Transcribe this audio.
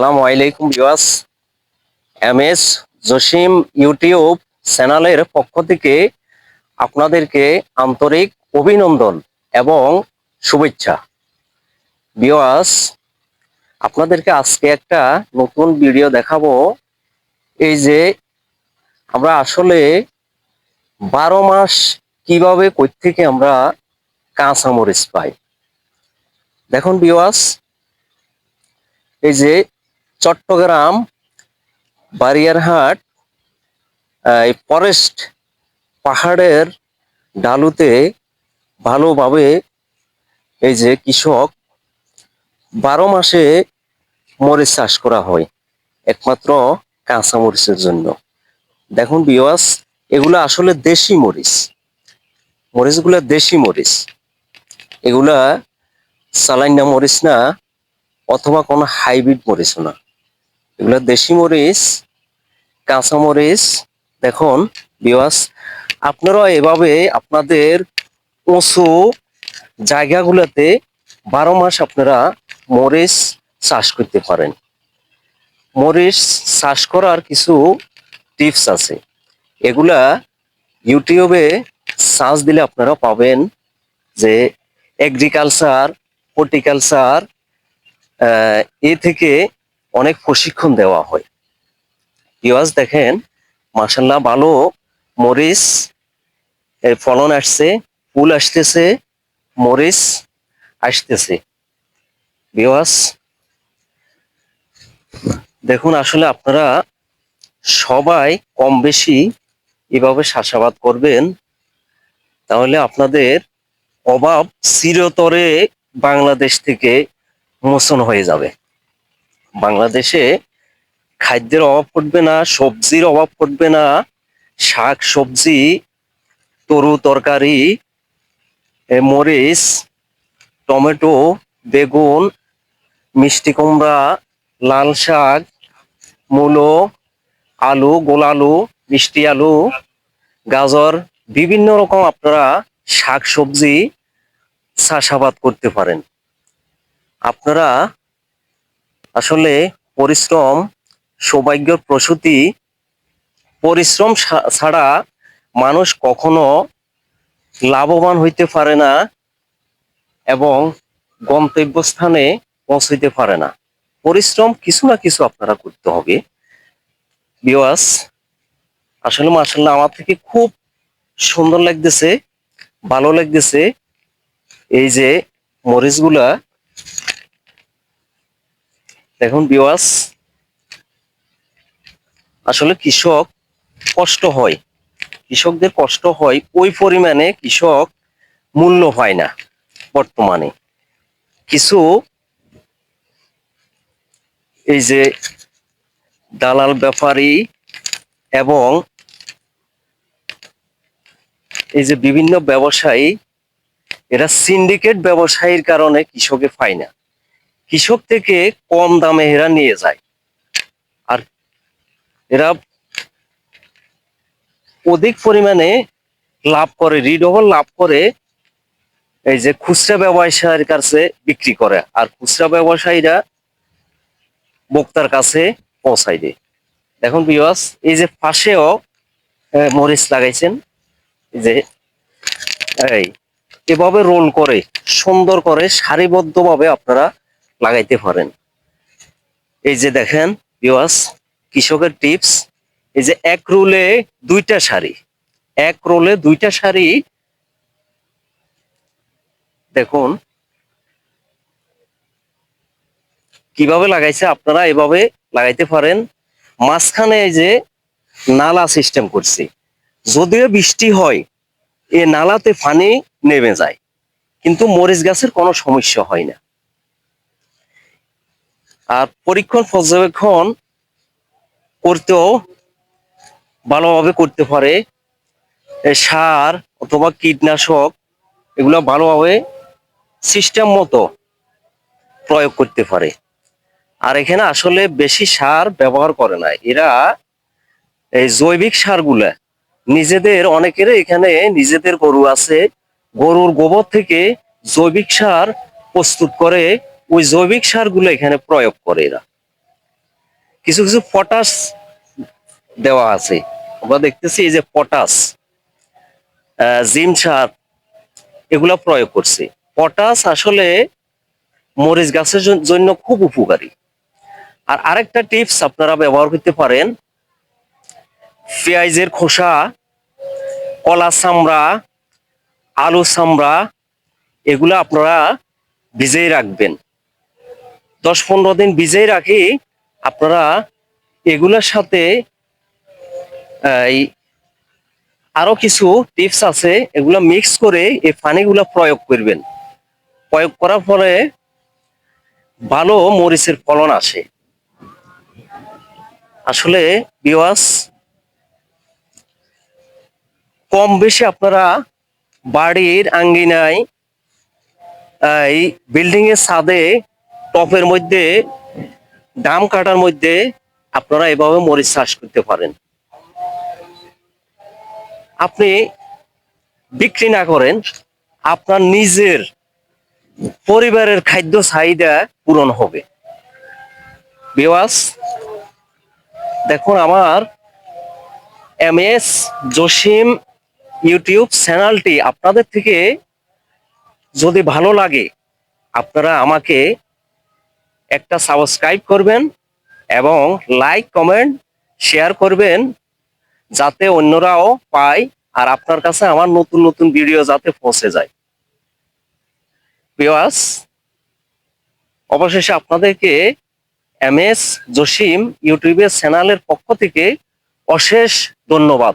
আসসালামু আলাইকুম বিওয়াস এম এস জসিম ইউটিউব চ্যানেলের পক্ষ থেকে আপনাদেরকে আন্তরিক অভিনন্দন এবং শুভেচ্ছা। বিওয়াস আপনাদেরকে আজকে একটা নতুন ভিডিও দেখাবো। এই যে আমরা আসলে বারো মাস কীভাবে কই থেকে আমরা কাঁচা মরিচ পাই। দেখুন বিওয়াস এই যে চট্টগ্রাম, বারিয়ারহাট এই ফরেস্ট পাহাড়ের ডালুতে ভালোভাবে এই যে কৃষক বারো মাসে মরিচ চাষ করা হয়, একমাত্র কাঁচা মরিচের জন্য। দেখুন বিওয়াস এগুলো আসলে দেশি মরিচ। মরিচগুলো দেশি মরিচ। এগুলা সালাইনা মরিচ না, অথবা কোনো হাইব্রিড মরিচ না। এগুলো দেশি মরিচ, কাঁচা মরিচ, দেখুন বিওয়াস আপনারা এভাবে আপনাদের উঁচু জায়গাগুলোতে বারো মাস আপনারা মরিচ চাষ করতে পারেন। মরিচ চাষ করার কিছু টিপস আছে। এগুলা ইউটিউবে সার্চ দিলে আপনারা পাবেন যে এগ্রিকালচার হর্টিকালচার এ থেকে অনেক প্রশিক্ষণ দেওয়া হয়। ইওয়াজ দেখেন মাসাল্লাহ ভালো মরিচ ফলন আসছে, ফুল আসতেছে, মরিচ আসতেছে। বিওয়াস দেখুন আসলে আপনারা সবাই কম বেশি এভাবে চাষাবাদ করবেন, তাহলে আপনাদের অভাব চিরতরে বাংলাদেশ থেকে মোচন হয়ে যাবে। বাংলাদেশে খাদ্যের অভাব পড়বে না, সবজির অভাব পড়বে না, শাক, সবজি, তরু তরকারি মরিচ, টমেটো, বেগুন, মিষ্টি কুমড়া, লাল শাক, মূলো, আলু, গোল আলু, মিষ্টি আলু, গাজর, বিভিন্ন রকম আপনারা শাক, সবজি চাষাবাদ করতে পারেন। আপনারা আসলে পরিশ্রম, সৌভাগ্যর প্রসূতি, পরিশ্রম ছাড়া মানুষ কখনো লাভবান হইতে পারে না এবং গন্তব্যস্থানে পৌঁছইতে পারে না। পরিশ্রম কিছু না কিছু আপনারা করতে হবে। বিওয়াস আসলে মাসাল্লাহ আমার থেকে খুব সুন্দর লাগতেছে, ভালো লাগতেছে এই যে মরিচগুলা দেখুন বিওয়াস আসলে কৃষক কষ্ট হয়। কৃষকদের কষ্ট হয় ওই পরিমাণে কৃষক মূল্য হয় না বর্তমানে। কিছু এই যে দালাল ব্যাপারী এবং এই যে বিভিন্ন ব্যবসায়ী, এরা সিন্ডিকেট ব্যবসায়ীর কারণে কৃষকে পায় না। কৃষক থেকে কম দামে এরা নিয়ে যায়। আর এরা অধিক পরিমাণে লাভ করে, রিডবল লাভ করে এই যে খুচরা ব্যবসায়ীর কাছে বিক্রি করে। আর খুচরা ব্যবসায়ীরা বক্তার কাছে পৌঁছাই দেয়। দেখুন বিওয়াস এই যে পাশেও মরিচ লাগাইছেন। যে, এই, এভাবে রোল করে, সুন্দর করে সারিবদ্ধভাবে আপনারা লাগাইতে পারেন। এই যে দেখেন বিওয়াস কৃষকের টিপস এই যে এক রোলে দুইটা শাড়ি। এক রোলে দুইটা শাড়ি। দেখুন, কীভাবে লাগাইছে আপনারা এভাবে লাগাইতে পারেন। মাঝখানে এই যে নালা সিস্টেম করছি। যদিও বৃষ্টি হয়, এ নালাতে পানি নেমে যায়, কিন্তু মরিচ গাছের কোনো সমস্যা হয় না। আর পরীক্ষণ পর্যবেক্ষণ করতেও ভালোভাবে করতে পারে। সার অথবা কীটনাশক এগুলো ভালোভাবে সিস্টেম মতো প্রয়োগ করতে পারে। আর এখানে আসলে বেশি সার ব্যবহার করে না। এরা এই জৈবিক সারগুলা নিজেদের অনেকের এখানে নিজেদের গরু আছে, গরুর গোবর থেকে জৈবিক সার প্রস্তুত করে ওই জৈবিক সারগুলো এখানে প্রয়োগ করে এরা। কিছু কিছু পটাশ দেওয়া আছে। আমরা দেখতেছি এই যে পটাশ জিম সার, এগুলা প্রয়োগ করছে। পটাশ আসলে মরিচ গাছের জন্য খুব উপকারী। আর আরেকটা টিপস আপনারা ব্যবহার করতে পারেন, পেঁয়াজের খোসা, কলা চামড়া, আলু চামড়া, এগুলো আপনারা ভিজেই রাখবেন। দশ পনেরো দিন ভিজেই রাখি, আপনারা এগুলোর সাথে আরও কিছু টিপস আছে, এগুলো মিক্স করে এই পানিগুলো প্রয়োগ করবেন। প্রয়োগ করার ফলে ভালো মরিচের ফলন আসে। আসলে বিওয়াস কম বেশি আপনারা বাড়ির আঙ্গিনায়, এই বিল্ডিং এর ছাদে টপের মধ্যে, দাম কাটার মধ্যে আপনারা এভাবে মরিচ চাষ করতে পারেন। আপনি বিক্রি না করেন, আপনার নিজের পরিবারের খাদ্য চাহিদা পূরণ হবে। বিওয়াস দেখুন আমার এম এস জসিম ইউটিউব চ্যানেলটি আপনাদের থেকে যদি ভালো লাগে, আপনারা আমাকে একটা সাবস্ক্রাইব করবেন এবং লাইক কমেন্ট শেয়ার করবেন যাতে অন্যরাও পায় আর আপনার কাছে আমার নতুন নতুন ভিডিও যাতে পৌঁছে যায়। অবশেষে আপনাদেরকে এম এস জসিম ইউটিউবের চ্যানেলের পক্ষ থেকে অশেষ ধন্যবাদ।